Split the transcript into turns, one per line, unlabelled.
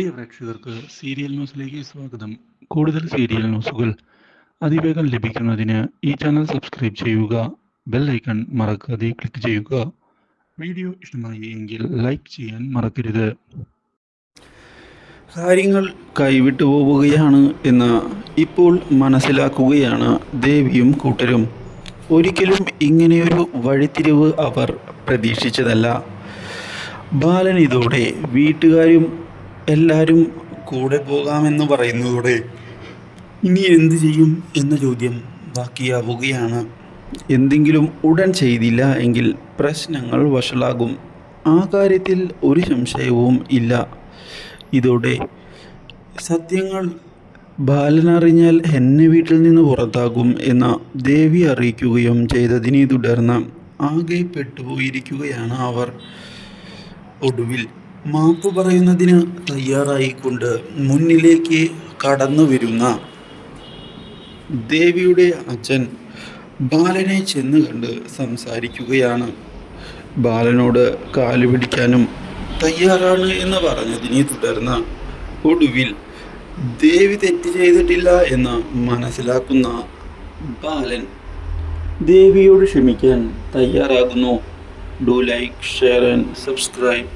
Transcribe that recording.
പ്രിയ പ്രേക്ഷകർക്ക് സീരിയൽ ന്യൂസിലേക്ക് സ്വാഗതം. കൂടുതൽ സീരിയൽ ന്യൂസുകൾ അതിവേഗം ലഭിക്കുന്നതിന് ഈ ചാനൽ സബ്സ്ക്രൈബ് ചെയ്യുക ബെൽ ഐക്കൺ മറക്കാതെ ക്ലിക്ക് ചെയ്യുക. വീഡിയോ ഇഷ്ടമായി എങ്കിൽ ലൈക്ക് ചെയ്യാൻ മറക്കരുത്.
കാര്യങ്ങൾ കൈവിട്ടു പോവുകയാണ് എന്ന് ഇപ്പോൾ മനസ്സിലാക്കുകയാണ് ദേവിയും കൂട്ടരും. ഒരിക്കലും ഇങ്ങനെയൊരു വഴിത്തിരിവ് അവർ പ്രതീക്ഷിച്ചതല്ല. ബാലൻ ഇതോടെ വീട്ടുകാരും എല്ലാവരും കൂടെ പോകാമെന്ന് പറയുന്നതോടെ ഇനി എന്തു ചെയ്യും എന്ന ചോദ്യം ബാക്കിയാവുകയാണ്. എന്തെങ്കിലും ഉടൻ ചെയ്തില്ല എങ്കിൽ പ്രശ്നങ്ങൾ വഷളാകും. ആ കാര്യത്തിൽ ഒരു സംശയവും ഇല്ല. ഇതോടെ സത്യങ്ങൾ ബാലനറിഞ്ഞാൽ എന്നെ വീട്ടിൽ നിന്ന് പുറത്താകും എന്ന ദേവി അറിയിക്കുകയും ചെയ്തതിനെ തുടർന്ന് ആകെ പെട്ടുപോയിരിക്കുകയാണ് അവർ. ഒടുവിൽ മാപ്പ് പറയുന്നതിന് തയ്യാറായിക്കൊണ്ട് മുന്നിലേക്ക് കടന്നു വരുന്ന ദേവിയുടെ അച്ഛൻ ബാലനെ ചെന്ന് കണ്ട് സംസാരിക്കുകയാണ്. ബാലനോട് കാലു പിടിക്കാനും തയ്യാറാണ് എന്ന് പറഞ്ഞതിനെ തുടർന്ന് ഒടുവിൽ ദേവി തെറ്റ് ചെയ്തിട്ടില്ല എന്ന് മനസ്സിലാക്കുന്ന ബാലൻ ദേവിയോട് ക്ഷമിക്കാൻ തയ്യാറാകുന്നു. Do like share and subscribe